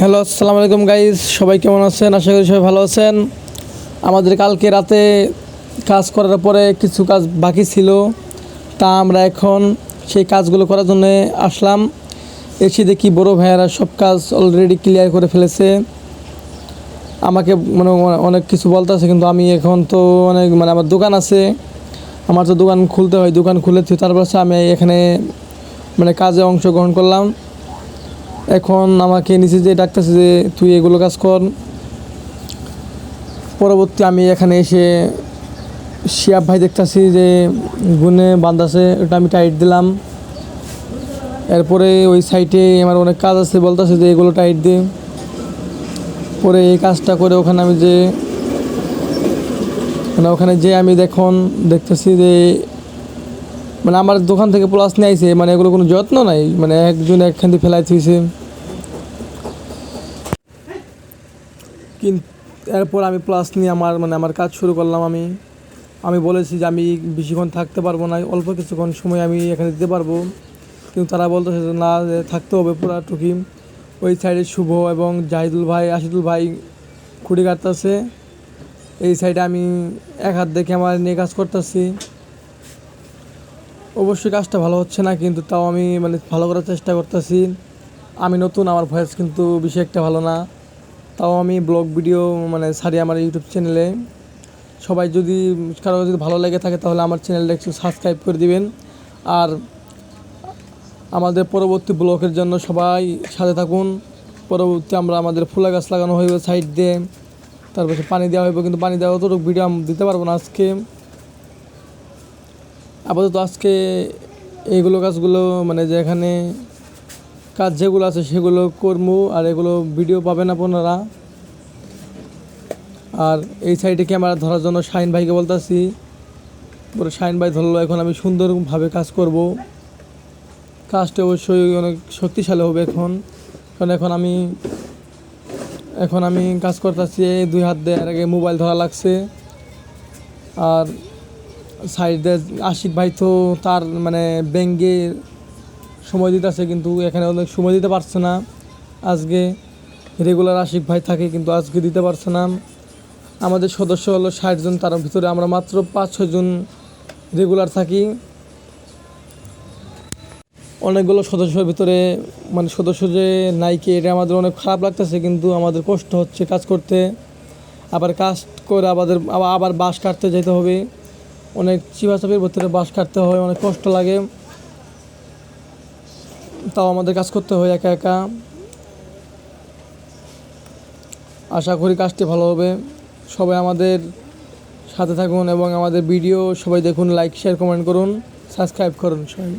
Hello, আসসালামু আলাইকুম guys সবাই কেমন আছেন? আশা করি সবাই ভালো আছেন। আমাদের কালকে রাতে কাজ করার পরে কিছু কাজ বাকি ছিল। তা আমরা এখন সেই কাজগুলো করার জন্য আসলাম। এসে দেখি বড় ভাইয়েরা সব কাজ অলরেডি ক্লিয়ার করে ফেলেছে। আমাকে মানে অনেক কিছু বলতেছে কিন্তু আমি এখন তো অনেক মানে আমার দোকান আছে। আমার তো দোকান খুলতে হয়, দোকান খুলে তারপর আমি এখানে মানে কাজে অংশগ্রহণ করলাম। এখন আমাকে নিচে যে ডাকতেছে যে, তুই এগুলো কাজ কর। পরবর্তী আমি এখানে এসে শিয়াব ভাই দেখতেছি যে, গুনে বাঁধাছে ওটা আমি টাইট দিলাম। এরপরে ওই সাইডে আমার অনেক কাজ আছে, বলতেছে যে, এগুলো টাইট দে। পরে এই কাজটা করে ওখানে আমি যে মানে ওখানে যে আমি দেখুন, দেখতেছি যে মানে আমার দোকান থেকে প্লাস নিয়ে মানে এগুলো কোনো যত্ন নাই মানে একজন একখান দিয়ে ফেলাই থুইছে। কিন্তু এরপর আমি প্লাস নিয়ে আমার মানে আমার কাজ শুরু করলাম আমি। আমি বলেছি যে আমি বেশিক্ষণ থাকতে পারব না, অল্প কিছুক্ষণ সময় আমি এখানে দিতে পারব। কিন্তু তারা বলতো না থাকতে হবে পুরা টুকি। ওই সাইডে শুভ এবং জাহিদুল ভাই, আশিদুল ভাই খুঁড়ি কাটতেছে। এই সাইডে আমি এক হাত দেখে আমার নিয়ে কাজ করতেছি। অবশ্যই কাজটা ভালো হচ্ছে না, কিন্তু তাও আমি মানে ভালো করার চেষ্টা করতেছি। আমি নতুন, আমার ভয়েস কিন্তু বেশি একটা ভালো না। তাও আমি ব্লগ ভিডিও মানে ছাড়ি আমার ইউটিউব চ্যানেলে সবাই যদি কারও যদি ভালো লেগে থাকে, তাহলে আমার চ্যানেলটা একটু সাবস্ক্রাইব করে দিবেন। আর আমাদের পরবর্তী ব্লগের জন্য সবাই সাথে থাকুন। পরবর্তী আমরা আমাদের ফুলা গাছ লাগানো হইবে সাইড দিয়ে। তারপরে পানি দেওয়া হইব, কিন্তু পানি দেওয়া অতটুকু ভিডিও দিতে পারব না আজকে। আপাতত আজকে এইগুলো কাজগুলো মানে যে এখানে কাজ যেগুলো আছে সেগুলো করব, আর এগুলো ভিডিও পাবেন আপনারা। আর এই সাইডে ক্যামেরা ধরার জন্য শাহিন ভাইকে বলতেছি, পরে শাহিন ভাই ধরলো, এখন আমি সুন্দরভাবে কাজ করব। কাজটা অবশ্যই অনেক শক্তিশালী হবে এখন, কারণ এখন আমি এখন আমি কাজ করতেছি, এই দুই হাত দিয়ে আর আগে মোবাইল ধরা লাগছে। আর সাইডে আশিক ভাই তো তার মানে ব্যাঙ্গে সময় দিতে দিতেছে, কিন্তু এখানে অনেক সময় দিতে পারছে না। আজকে রেগুলার আশিক ভাই থাকে, কিন্তু আজকে দিতে পারছে না। আমাদের সদস্য হলো ষাট জন, তার ভিতরে আমরা মাত্র পাঁচ ছজন রেগুলার থাকি। অনেকগুলো সদস্যের ভিতরে মানে সদস্য যে নাইকে, এটা আমাদের অনেক খারাপ লাগতেছে, কিন্তু আমাদের কষ্ট হচ্ছে কাজ করতে। আবার কাজ করে আমাদের আবার বাঁশ কাটতে যেতে হবে। অনেক চিবাচাপির ভিতরে বাস কাটতে হয়, অনেক কষ্ট লাগে। তাও আমাদের কাজ করতে হয় একা একা। আশা করি কাজটি ভালো হবে। সবাই আমাদের সাথে থাকুন এবং আমাদের ভিডিও সবাই দেখুন লাইক শেয়ার কমেন্ট করুন সাবস্ক্রাইব করুন সবাই।